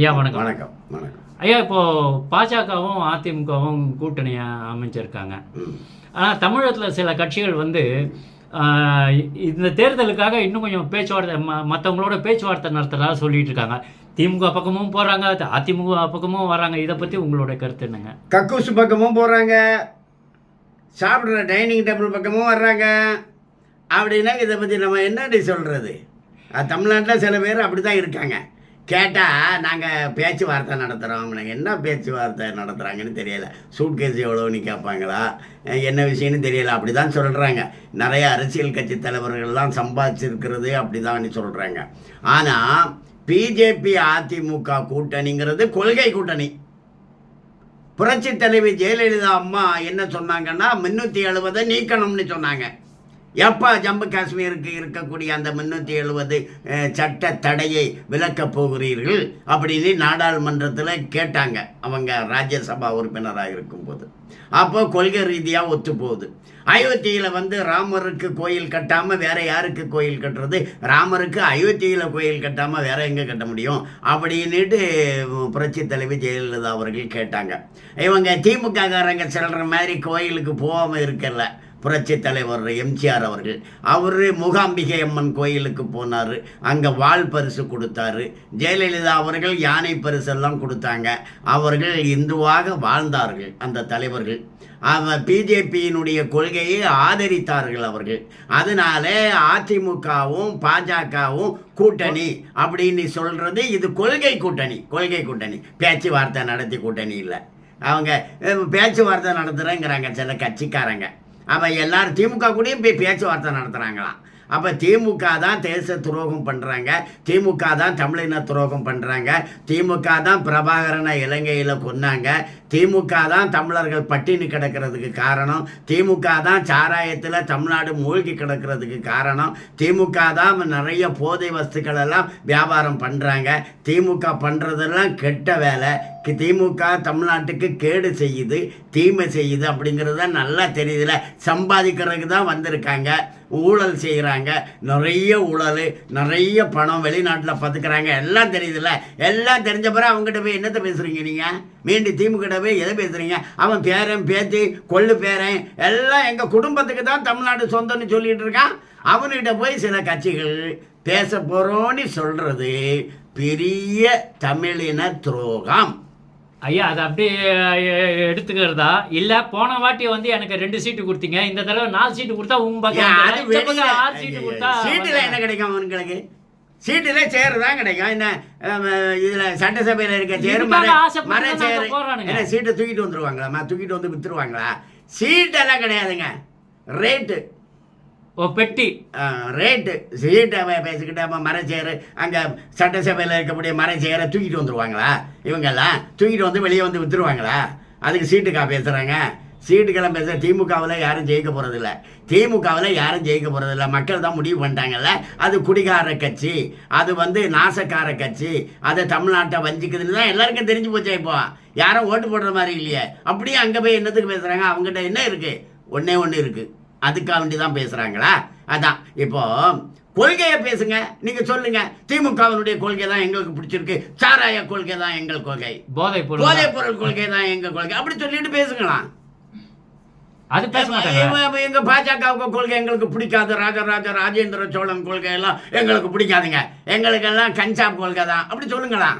ஐயா வணக்கம். வணக்கம் வணக்கம். ஐயா இப்போ பாஜகவும் அதிமுகவும் கூட்டணியை அமைச்சிருக்காங்க ம். ஆனால் தமிழகத்தில் சில கட்சிகள் வந்து இந்த தேர்தலுக்காக இன்னும் கொஞ்சம் பேச்சுவார்த்தை மற்றவங்களோட பேச்சுவார்த்தை நடத்துறதா சொல்லிட்டு இருக்காங்க. திமுக பக்கமும் போகிறாங்க அதிமுக பக்கமும் வராங்க. இதை பற்றி உங்களோட கருத்து என்னங்க? கக்கூசு பக்கமும் போகிறாங்க சாப்பிட்ற டைனிங் டேபிள் பக்கமும் வர்றாங்க. அப்படின்னா இதை பற்றி நம்ம என்னடி சொல்கிறது தமிழ்நாட்டில் சில பேர் அப்படி தான் இருக்காங்க. கேட்டால் நாங்கள் பேச்சுவார்த்தை நடத்துகிறோம் நாங்கள் என்ன பேச்சுவார்த்தை நடத்துகிறாங்கன்னு தெரியல. சூட்கேஸ் எவ்வளோன்னு கேட்பாங்களா? என்ன விஷயம்னு தெரியல. அப்படி தான் சொல்கிறாங்க நிறைய அரசியல் கட்சி தலைவர்கள்லாம் சம்பாதிச்சிருக்கிறது அப்படி தான் சொல்கிறாங்க ஆனால் பிஜேபி அதிமுக கூட்டணிங்கிறது கொள்கை கூட்டணி. புரட்சி தலைவி ஜெயலலிதா அம்மா என்ன சொன்னாங்கன்னா முன்னூற்றி எழுபதை நீக்கணும்னு சொன்னாங்க. எப்போ ஜம்மு காஷ்மீருக்கு இருக்கக்கூடிய அந்த முன்னூற்றி எழுபது சட்ட தடையை விலக்கப் போகிறீர்கள் அப்படின்னு நாடாளுமன்றத்தில் கேட்டாங்க. அவங்க ராஜ்யசபா உறுப்பினராக இருக்கும்போது. அப்போ கொள்கை ரீதியாக ஒத்து போகுது அயோத்தியில் வந்து ராமருக்கு கோயில் கட்டாமல் வேற யாருக்கு கோயில் கட்டுறது? ராமருக்கு அயோத்தியில் கோயில் கட்டாமல் வேற எங்கே கட்ட முடியும்? அப்படின்னுட்டு புரட்சி தலைவி ஜெயலலிதா அவர்கள் கேட்டாங்க. இவங்க திமுககாரங்க சொல்கிற மாதிரி கோயிலுக்கு போகாமல் இருக்கல. புரட்சி தலைவர் எம்ஜிஆர் அவர்கள். அவர் மூகாம்பிகை அம்மன் கோயிலுக்கு போனார். அங்கே வாழ் பரிசு கொடுத்தாரு. ஜெயலலிதா அவர்கள் யானை பரிசெல்லாம் கொடுத்தாங்க. அவர்கள் இந்துவாக வாழ்ந்தார்கள் அந்த தலைவர்கள். அவ பிஜேபியினுடைய கொள்கையை ஆதரித்தார்கள் அவர்கள். அதனால அதிமுகவும் பாஜகவும் கூட்டணி அப்படின்னு சொல்கிறது இது கொள்கை கூட்டணி கொள்கை கூட்டணி. பேச்சுவார்த்தை நடத்தி கூட்டணி இல்லை. அவங்க பேச்சுவார்த்தை நடத்துகிறேங்கிறாங்க சில கட்சிக்காரங்க. அப்போ எல்லாரும் திமுக கூடயும் போய் பேச்சுவார்த்தை நடத்துகிறாங்களாம் அப்போ திமுக தான் தேச துரோகம் பண்ணுறாங்க திமுக தான் தமிழின துரோகம் பண்ணுறாங்க திமுக தான் பிரபாகரனை இலங்கையில் கொன்னாங்க. திமுக தான் தமிழர்கள் பட்டினி கிடக்கிறதுக்கு காரணம். திமுக தான் சாராயத்தில் தமிழ்நாடு மூழ்கி கிடக்கிறதுக்கு காரணம். திமுக தான் நிறைய போதை வஸ்துக்கள் எல்லாம் வியாபாரம் பண்ணுறாங்க திமுக பண்ணுறதெல்லாம் கெட்ட வேலை. திமுக தமிழ்நாட்டுக்கு கேடு செய்யுது தீமை செய்யுது அப்படிங்கிறது தான் நல்லா தெரியுதுல. சம்பாதிக்கிறதுக்கு தான் வந்திருக்காங்க ஊழல் செய்கிறாங்க நிறைய ஊழல் நிறைய பணம் வெளிநாட்டில் பார்த்துக்கிறாங்க எல்லாம் தெரியுதுல்ல எல்லாம் தெரிஞ்ச பிறகு அவங்ககிட்ட போய் என்னத்தை பேசுகிறீங்க நீங்கள் மீண்டும் திமுக போய் எதை பேசுகிறீங்க அவன் பேரன் பேத்தி கொள்ளு பேரன் எல்லாம் எங்கள் குடும்பத்துக்கு தான் தமிழ்நாடு சொந்தம்னு சொல்லிகிட்டு இருக்கான். அவன்கிட்ட போய் சில கட்சிகள் பேச போகிறோன்னு சொல்கிறது பெரிய தமிழின துரோகம். ஐயா அதை அப்படியே எடுத்துக்கிறதா? இல்லை போன வாட்டி வந்து எனக்கு ரெண்டு சீட்டு கொடுத்தீங்க. இந்த தடவை நாலு சீட்டு கொடுத்தா உங்க பக்கம் ஆறு சீட்டு கொடுத்தா சீட்டுல என்ன கிடைக்கும். அவனுங்களுக்கு? சீட்டுல சேர் தான் கிடைக்கும். என்ன இதுல சட்டசபையில இருக்க சேர் மர சேர். என்ன சீட்டை தூக்கிட்டு வந்துருவாங்களா? தூக்கிட்டு வந்து வித்துருவாங்களா? சீட்டெல்லாம் கிடையாதுங்க. ரேட்டு ஓ பெட்டி. ரேட்டு சீட்டை பேசிக்கிட்டு அவன் மரச்சேர் அங்கே சட்டசபையில் இருக்கக்கூடிய மரச்சேரை தூக்கிட்டு வந்துடுவாங்களா இவங்கெல்லாம் தூக்கிட்டு வந்து வெளியே வந்து விற்றுருவாங்களா அதுக்கு சீட்டுக்கா பேசுகிறாங்க சீட்டுக்கெல்லாம் பேச திமுகவில் யாரும் ஜெயிக்க போகிறதில்ல திமுகவில் யாரும் ஜெயிக்க போகிறதில்ல மக்கள் தான் முடிவு பண்ணிட்டாங்கல்ல. அது குடிகார கட்சி அது வந்து நாசக்கார கட்சி அது தமிழ்நாட்டை வஞ்சிக்குதுன்னு தான் எல்லாருக்கும் தெரிஞ்சு போச்சே இப்போ. யாரும் ஓட்டு போடுற மாதிரி இல்லையே. அப்படியே அங்கே போய் என்னத்துக்கு பேசுகிறாங்க அவங்ககிட்ட என்ன இருக்குது ஒன்றே ஒன்று இருக்குது அதுக்காக வேண்டி தான் பேசுகிறாங்களா அதான். இப்போ கொள்கையை பேசுங்க. நீங்கள் சொல்லுங்க. திமுகவினுடைய கொள்கை தான் எங்களுக்கு பிடிச்சிருக்கு. சாராய கொள்கை தான் எங்கள் கொள்கை. போதை பொருள் போதைப் பொருள் கொள்கை தான் எங்கள் கொள்கை. அப்படி சொல்லிட்டு பேசுங்களாம். அது எங்க பாஜகவுக்கு கொள்கை எங்களுக்கு பிடிக்காது. ராஜராஜ ராஜேந்திர சோழன் கொள்கை எல்லாம் எங்களுக்கு பிடிக்காதுங்க. எங்களுக்கெல்லாம் கஞ்சாப் கொள்கை தான். அப்படி சொல்லுங்களா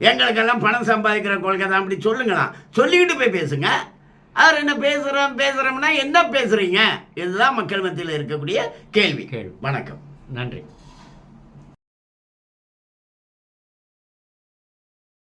எங்களுக்கெல்லாம் பணம் சம்பாதிக்கிற கொள்கை தான். அப்படி சொல்லுங்களா சொல்லிக்கிட்டு போய் பேசுங்க. அவர் என்ன பேசுறோம் பேசுறோம்னா என்ன பேசுறீங்க? இதுதான் மக்கள் மத்தியில் இருக்கக்கூடிய கேள்வி. கேள்வி. வணக்கம். நன்றி.